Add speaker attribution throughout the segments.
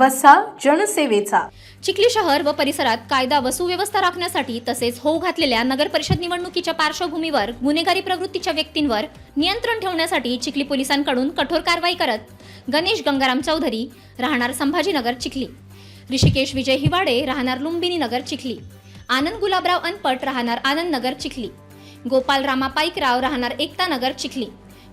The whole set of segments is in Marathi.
Speaker 1: वसा जनसेवेचा.
Speaker 2: चिखली शहर व परिसरात कायदा व सुव्यवस्था राखण्यासाठी तसेच होऊ घातलेल्या नगर परिषद निवडणुकीच्या पार्श्वभूमीवर गुन्हेगारी प्रवृत्तीच्या व्यक्तींवर नियंत्रण ठेवण्यासाठी चिखली पोलिसांकडून कठोर कारवाई करत गणेश गंगाराम चौधरी राहणार संभाजीनगर चिखली. ऋषिकेश विजय हिवाडे राहणार लुंबिनी नगर चिखली. आनंद गुलाबराव अनपट राहणार आनंद नगर चिखली. गोपाल रामा पाईकराव राहणार एकता नगर चिखली.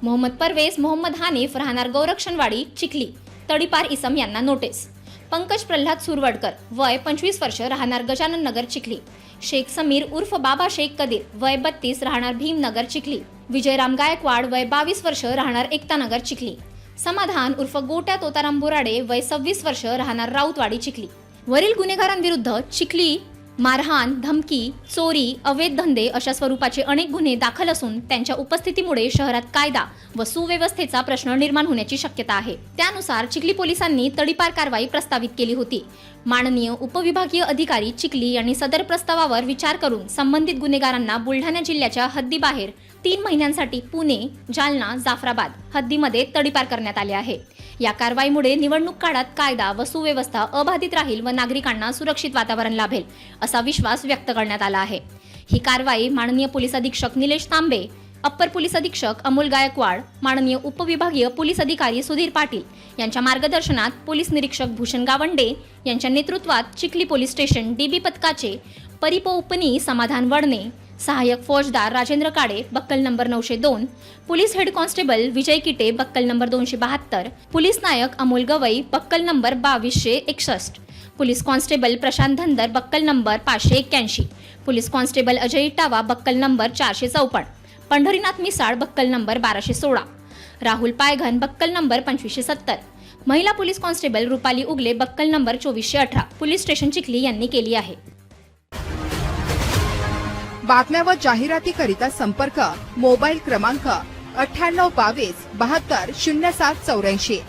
Speaker 2: मोहम्मद परवेज मोहम्मद हानिफ राहणार गौरक्षणवाडी चिखली. तडीपार इसम यांना नोटीस पंकज प्रल्हाद सुरवडकर वय पंचवीस वर्ष राहणार गजानन नगर चिखली. शेख समीर उर्फ बाबा शेख कदीर वय बत्तीस राहणार भीमनगर चिखली. विजयराम गायकवाड वय बावीस वर्ष राहणार एकतानगर चिखली. समाधान उर्फ गोट्या तोताराम बोराडे वय सव्वीस वर्ष राहणार राऊतवाडी चिखली. वरील गुन्हेगारांविरुद्ध चिखली मारहाण धमकी चोरी अवैध धंदे अशा स्वरूपाचे अनेक गुन्हे दाखल असून त्यांच्या उपस्थितीमुळे शहरात कायदा व सुव्यवस्थेचा प्रश्न निर्माण होण्याची शक्यता आहे. त्यानुसार चिखली पोलिसांनी तडीपार कारवाई प्रस्तावित केली होती. माननीय उपविभागीय अधिकारी चिखली यांनी सदर प्रस्तावावर विचार करून संबंधित गुन्हेगारांना बुलढाणा जिल्ह्याच्या हद्दीबाहेर तीन महिन्यांसाठी पुणे जालना जाफराबाद हद्दीमध्ये तडीपार करण्यात आले आहे. या कारवाईमुळे निवडणूक काळात कायदा व सुव्यवस्था अबाधित राहील व नागरिकांना सुरक्षित वातावरण लाभेल असा विश्वास व्यक्त करण्यात आला आहे. ही कारवाई माननीय पोलीस अधीक्षक निलेश तांबे अप्पर पोलीस अधीक्षक अमोल गायकवाड माननीय उपविभागीय पोलीस अधिकारी सुधीर पाटील यांच्या मार्गदर्शनात पोलीस निरीक्षक भूषण गावंडे यांच्या नेतृत्वात चिखली पोलीस स्टेशन डीबी पथकाचे परिपोपनी समाधान वडणे सहाय्यक फौजदार राजेंद्र काडे बक्कल नंबर नऊशे दोन police head constable Vijay Kite buckle number दोनशे बहात्तर पोलीस नायक अमोल गवई बक्कल नंबर बावीसशे एकसष्ट पोलीस कॉन्स्टेबल प्रशांत धंदर बक्कल नंबर पाचशे एक्क्याऐंशी. पोलीस कॉन्स्टेबल अजय इटावा बक्कल नंबर चारशे चौपन्न. पंढरीनाथ मिसाळ बक्कल नंबर बाराशे सोळा. राहुल पायघन बक्कल नंबर पंचवीसशे सत्तर. महिला police constable Rupali Ugle buckle number चोवीसशे अठरा. पोलीस स्टेशन चिखली यांनी केली आहे.
Speaker 3: बातम्या व जाहिरातीकरिता संपर्क मोबाईल क्रमांक अठ्ठ्याण्णव बावीस बहात्तर शून्य सात चौऱ्याऐंशी.